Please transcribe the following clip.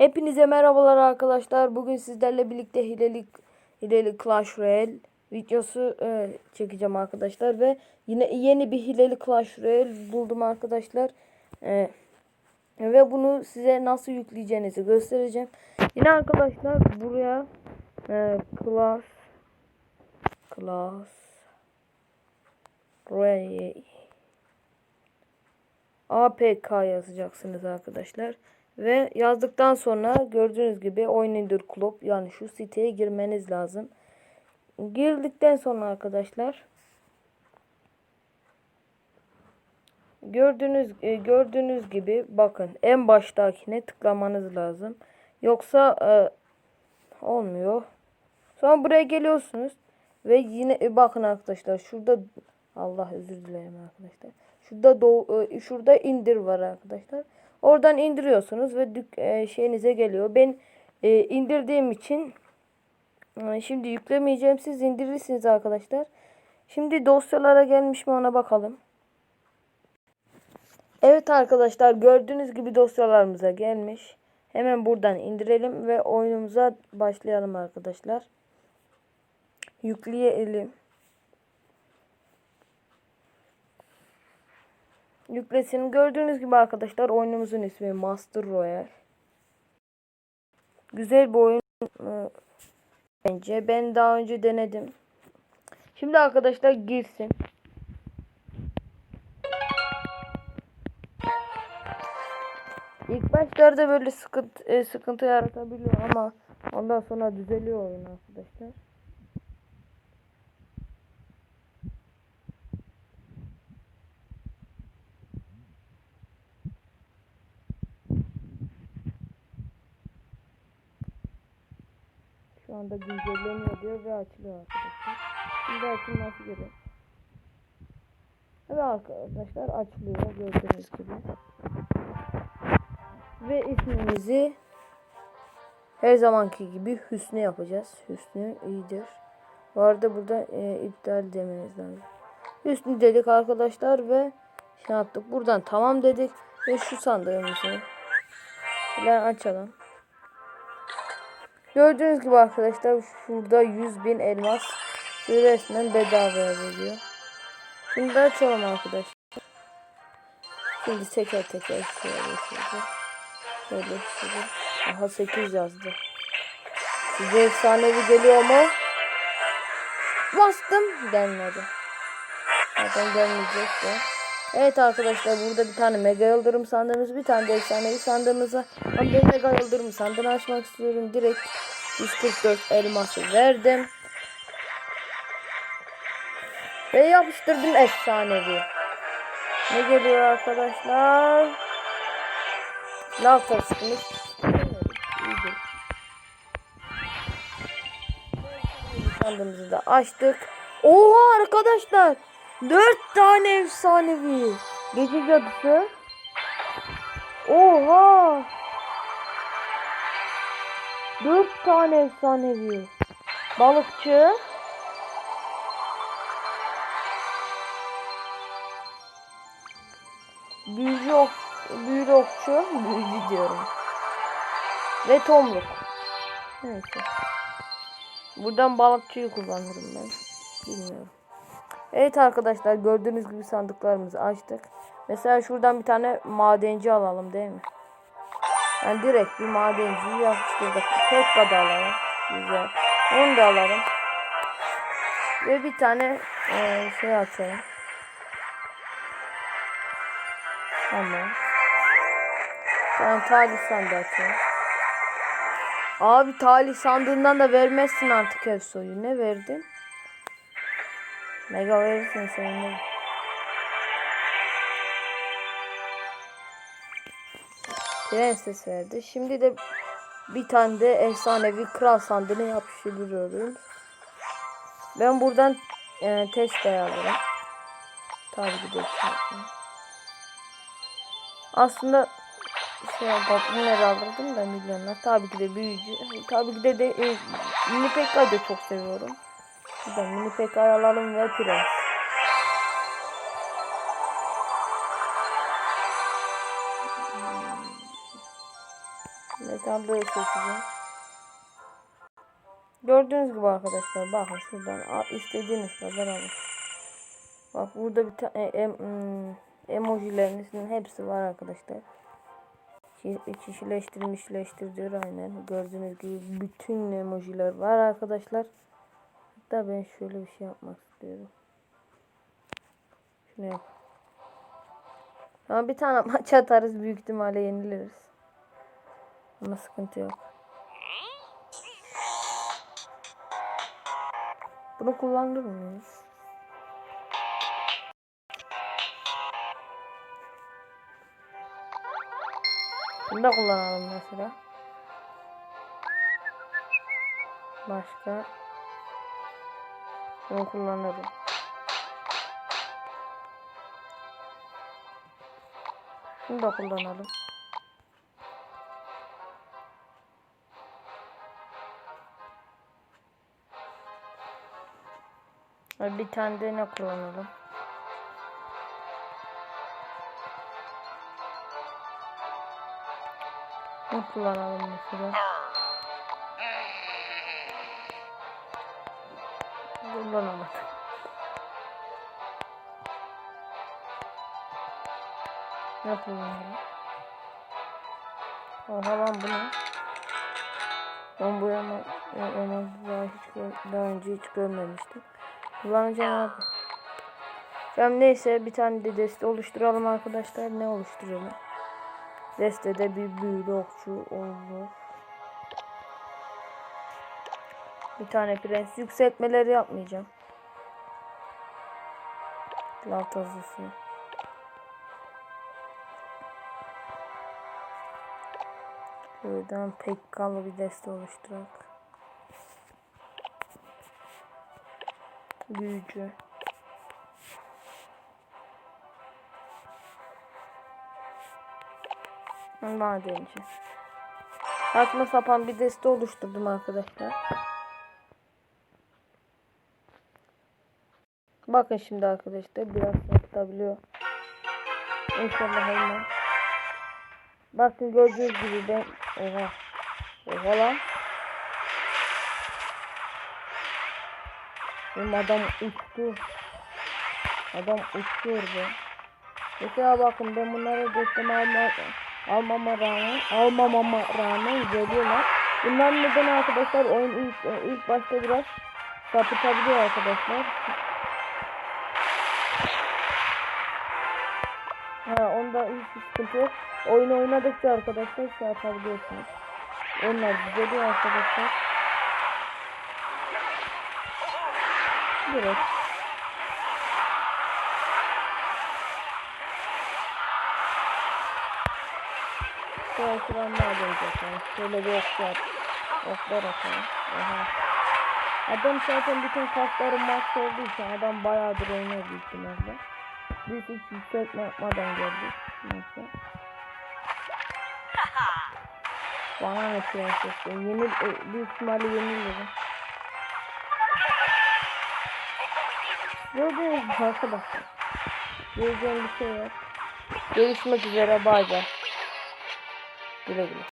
Hepinize merhabalar arkadaşlar. Bugün sizlerle birlikte hileli hileli Clash Royale videosu e, çekeceğim arkadaşlar ve yine yeni bir hileli Clash Royale buldum arkadaşlar. E, ve bunu size nasıl yükleyeceğinizi göstereceğim. Yine arkadaşlar buraya e, Clash Clash Royale APK yazacaksınız arkadaşlar. Ve yazdıktan sonra gördüğünüz gibi Oyun indir Club yani şu siteye girmeniz lazım. Girdikten sonra arkadaşlar gördüğünüz e, gördüğünüz gibi bakın en baştakine tıklamanız lazım. Yoksa e, olmuyor. Sonra buraya geliyorsunuz ve yine e, bakın arkadaşlar şurada Allah özür dilerim arkadaşlar. Şurada do, e, şurada indir var arkadaşlar. Oradan indiriyorsunuz ve dük, e, şeyinize geliyor. Ben e, indirdiğim için e, şimdi yüklemeyeceğim. Siz indirirsiniz arkadaşlar. Şimdi dosyalara gelmiş mi ona bakalım. Evet arkadaşlar gördüğünüz gibi dosyalarımıza gelmiş. Hemen buradan indirelim ve oyunumuza başlayalım arkadaşlar. Yükleyelim. Yüklesin. Gördüğünüz gibi arkadaşlar oyunumuzun ismi Master Royale. Güzel bir oyun e, bence. Ben daha önce denedim. Şimdi arkadaşlar girsin. İlk başlarda böyle sıkıntı, e, sıkıntı yaratabiliyor ama ondan sonra düzeliyor oyun arkadaşlar. Anda güncelleniyor diyor ve açılıyor arkadaşlar. Şimdi açılması gerek. Ve arkadaşlar açılıyor gördüğünüz gibi. Ve ismimizi her zamanki gibi Hüsnü yapacağız. Hüsnü iyidir. Bu arada burada e, iptal demeniz lazım. Hüsnü dedik arkadaşlar ve şey yaptık. Buradan tamam dedik ve şu sandığımızı açalım. Gördüğünüz gibi arkadaşlar şurada 100 bin elmas resmen bedavaya veriyor. Şimdi açalım arkadaşlar. Şimdi teker teker şöyle şöyle. Şöyle şöyle. Aha 8 yazdı. Size efsanevi geliyor mu? Bastım. Gelmedi. Zaten gelmeyecek de. Evet arkadaşlar burada bir tane mega yıldırım sandığımız bir tane de efsanevi sandığımıza ben bir mega yıldırım sandığını açmak istiyorum. Direkt 144 elması verdim. Ve yapıştırdım efsanevi. Ne geliyor arkadaşlar? Lav taskımız. Sandığımızı da açtık. Oha arkadaşlar. Dört tane efsanevi. Gece cadısı. Oha. Dört tane efsanevi. Balıkçı. Büyücü ok, büyülü okçu. Büyücü diyorum. Ve tomruk. Neyse. Buradan balıkçıyı kullanırım ben. Bilmiyorum. Evet arkadaşlar gördüğünüz gibi sandıklarımızı açtık. Mesela şuradan bir tane madenci alalım değil mi? Yani direkt bir madenciyi yapıştırdık. Pekka da alalım. Güzel. Onu da alalım. Ve bir tane e, şey açalım. Tamam. Ben talih sandığı açalım. Abi talih sandığından da vermezsin artık ev soyu. Ne verdin? Mega verirsin seninle. Prenses verdi. Şimdi de bir tane de efsanevi kral sandığını yapıştırıyoruz. Ben buradan e, test alırım. Tabii ki de. Aslında şey bunları alırdım da milyonlar. Tabii ki de büyücü. Tabii ki de, de e, mini Pekka'yı da çok seviyorum. Buradan mini Pekka'yı alalım ve prens. Mesela böyle seçeceğim. Gördüğünüz gibi arkadaşlar bakın şuradan istediğiniz kadar alın. Bak burada bir tane em, hmm, emojilerinizin hepsi var arkadaşlar. Ki- Kişileştirilmişleştir diyor aynen. Gördüğünüz gibi bütün emojiler var arkadaşlar. Hatta ben şöyle bir şey yapmak istiyorum. Şunu yap. Ama bir tane maç atarız büyük ihtimalle yeniliriz. Ama sıkıntı yok. Bunu kullanır mıyız? Bunu da kullanalım mesela. Başka. Bunu kullanırım. Şunu da kullanalım. Bir tane de ne kullanalım? Ne kullanalım mesela? Kullanamadım. Ne kullanalım? Oha lan bu ne? Ben bu yana onu daha hiç daha önce hiç görmemiştim. Kullanacağım abi. Tamam neyse bir tane de deste oluşturalım arkadaşlar. Ne oluşturalım? Destede bir büyülü okçu olur. Bir tane prens yükseltmeleri yapmayacağım. Lav tazısı. Şuradan pek kallı bir deste oluşturak. Büyücü. Madenci. Saçma sapan bir deste oluşturdum arkadaşlar. Bakın şimdi arkadaşlar biraz tutabiliyor. İnşallah olmaz. Bakın gördüğünüz gibi ben oha oha lan. Benim adam uçtu. Adam uçuyor be. Mesela bakın ben bunları destem alma, almama rağmen almamama rağmen geliyorlar. Bunlar neden arkadaşlar oyun ilk, ilk başta biraz sapıtabiliyor arkadaşlar. Ha onda hiç sıkıntı yok. Oyun oynadıkça arkadaşlar şey yapabiliyorsunuz. Onlar düzeliyor arkadaşlar. Direkt. Şöyle şuranlar dönecek yani. Şöyle bir oklar. Oklar atalım. Aha. Adam zaten bütün kasları max olduğu için adam bayağıdır oynuyor büyük ihtimalle. Biz hiç yükseltme yapmadan geldik. Neyse. Bana ne prenses? Yenil, e, büyük ihtimalle yenilirim. Gördüğünüz gibi arkadaşlar. Göreceğim bir şey yok. Görüşmek üzere bay bay. Güle güle.